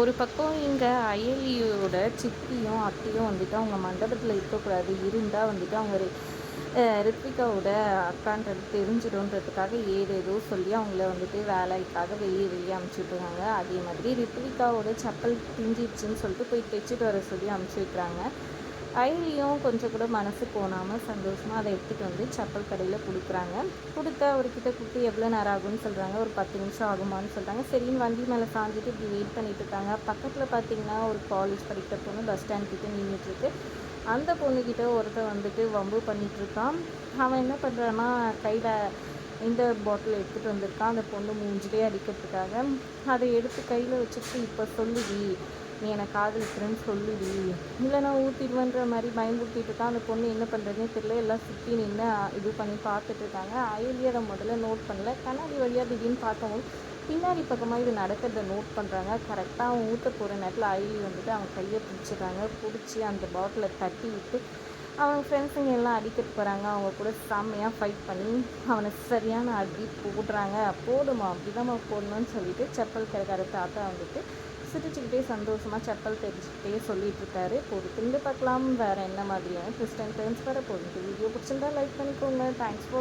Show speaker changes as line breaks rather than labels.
ஒரு பக்கம் இங்கே அயலியோட சித்தியும் அத்தையும் வந்துட்டு அவங்க மண்டபத்தில் இருக்கக்கூடாது. இருந்தால் வந்துட்டு அவங்க ரித்விகாவோட அக்கான்றது தெரிஞ்சிடும்ன்றதுக்காக ஏது ஏதோ சொல்லி அவங்கள வந்துட்டு வேலைக்காக வெளியே வெளியே அனுப்பிச்சுட்ருக்காங்க அதே மாதிரி ரித்விகாவோட செப்பல் பிஞ்சிடுச்சுன்னு சொல்லிட்டு போய் தைச்சிட்டு வர சொல்லி அனுப்பிச்சி வைக்கிறாங்க. ஐரியும் கொஞ்சம் கூட மனசு போனாமல் சந்தோஷமாக அதை எடுத்துகிட்டு வந்து செப்பல் கடையில் கொடுக்குறாங்க. கொடுத்து அவர்கிட்ட கொடுத்து எவ்வளோ நேரம் ஆகும்னு சொல்கிறாங்க ஒரு பத்து நிமிஷம் ஆகுமான்னு சொல்கிறாங்க சரின்னு வண்டி மேலே சாஞ்சிட்டு இப்படி வெயிட் பண்ணிட்டு இருக்காங்க. பக்கத்தில் பார்த்தீங்கன்னா ஒரு காலேஜ் படிக்கிற பொண்ணு பஸ் ஸ்டாண்ட் கிட்டே நின்றுட்டுருக்கு அந்த பொண்ணுக்கிட்ட ஒருத்தன் வந்துட்டு வம்பு பண்ணிகிட்ருக்கான் அவன் என்ன பண்ணுறான்னா கையில் இந்த பாட்டில் எடுத்துகிட்டு வந்திருக்கான். அந்த பொண்ணு மூஞ்சிலே அடிக்கிறதுக்காக அதை எடுத்து கையில் வச்சுட்டு இப்போ சொல்லுடி நீ எனக்கு காதலிக்கிறேன்னு சொல்லுடி இல்லை நான் ஊற்றிடுவேன்ற மாதிரி பயன்படுத்திட்டு இருக்கான் அந்த பொண்ணு என்ன பண்ணுறதுன்னு தெரியல. எல்லாம் சுற்றி நின்று இது பண்ணி பார்த்துட்டு இருக்காங்க. அயலி முதல்ல நோட் பண்ணல. கண்ணாடி வழியாக திடீர்னு பார்க்கவும் பின்னாடி பக்கமாக இது நடக்கிறத நோட் பண்ணுறாங்க கரெக்டாக அவன் ஊற்ற போகிற நேரத்தில் அயலி வந்துட்டு அவன் கையை பிடிச்சிடுறாங்க. பிடிச்சி அந்த பாட்டிலை தட்டி விட்டு அவங்க ஃப்ரெண்ட்ஸுங்க எல்லாம் அடிக்கிட்டு போகிறாங்க அவங்க கூட செம்மையாக ஃபைட் பண்ணி அவனை சரியான அடி போடுறாங்க. போடுமா அப்படிதாம்மா போடணும்னு சொல்லிட்டு செப்பல் கிடைக்காத தாத்தா வந்துட்டு சிரிச்சுக்கிட்டே சந்தோஷமாக செப்பல் தெரிஞ்சுக்கிட்டே சொல்லிட்டு இருக்காரு பொறுத்திருந்து பார்க்கலாம். வேறு என்ன மாதிரியான ட்விஸ்ட் அண்ட் டர்ன்ஸ் வர போகுது. வீடியோ பிடிச்சிருந்தா லைக் பண்ணிக்கோங்க. Thanks for